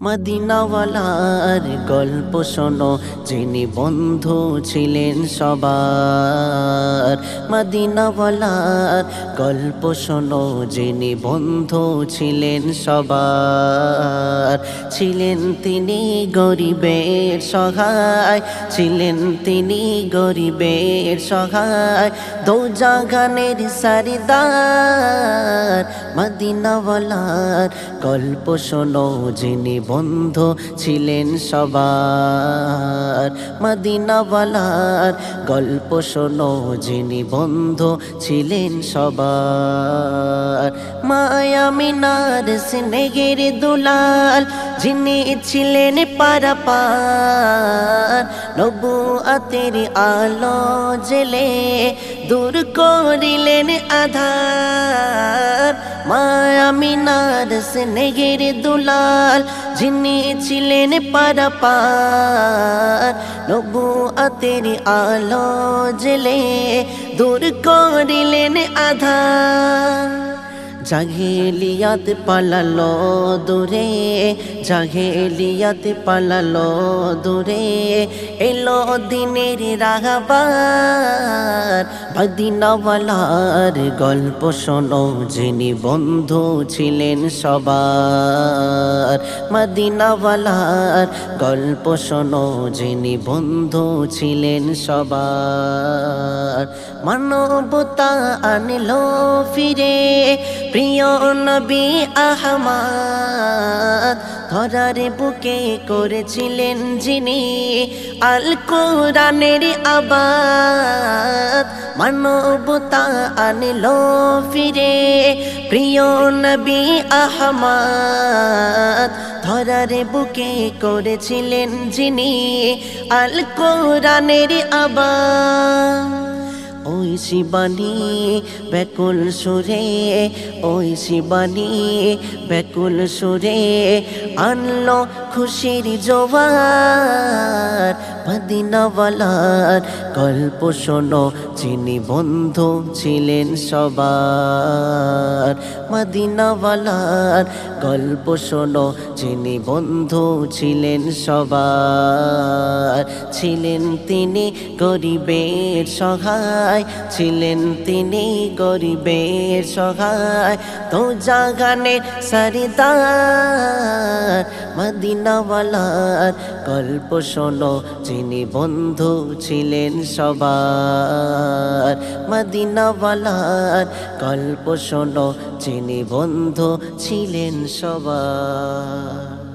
মদিনাওয়ালার গল্প শোনো, যিনি বন্ধু ছিলেন সবার। মদিনাওয়ালার গল্প শোনো, যিনি বন্ধু ছিলেন সবার। ছিলেন তিনি গরিবের সহায়, ছিলেন তিনি গরিবের সহায় দো জাগানের সারিদার। মদিনাওয়ালার গল্প শোনো, যিনি বন্ধু ছিলেন সবার। মদিনাওয়ালার গল্প শোনো, যিনি বন্ধু ছিলেন সবার। মায়ামিনার স্নেহের দুলাল, যিনি ছিলেন পারাপার। নবু আতের আলো জেলে দূর করিলেন আধার। মায়ামিনার স্নেহের দুলাল, যিনি ছিলেন পারাপার। নবু আতের আলো জেলে দূর করিলেন আধার। জাঘেলিয়াত পালালো দূরে জাঘেলিয়াত পালালো দূরে। এলো দিনের রাগাবার, মদিনাওয়ালার গল্প শোনো, যিনি বন্ধু ছিলেন সবার। মদিনাওয়ালার গল্প শোনো, যিনি বন্ধু ছিলেন সবার। মানবতা আনলো ফিরে। প্রিয় নবী আহমাদ, ধরার বুকে করেছিলেন যিনি আল কোরআনের আবাদ। মানবতা আনলো ফিরে। প্রিয় নবী আহমাদ, ধরার বুকে করেছিলেন যিনি আল কোরআনের আবাদ। শিবানী ব্যাকুল সুরে ওই শিবানী ব্যাকুল সুরে, আনলো খুশির জোয়ার, মদিনাওয়ালার গল্প শোনো, যিনি বন্ধু ছিলেন সবার। মদিনাওয়ালার গল্প শোনো, যিনি বন্ধু ছিলেন সবার। ছিলেন তিনি গরিবের সহায়, ছিলেন তিনি গরিবের সহায়। তো জাগানের সরিদার, মদিনাওয়ালার গল্প শোনো, যিনি বন্ধু ছিলেন সবার। মদিনাওয়ালার গল্প শোনো, যিনি বন্ধু ছিলেন সবার।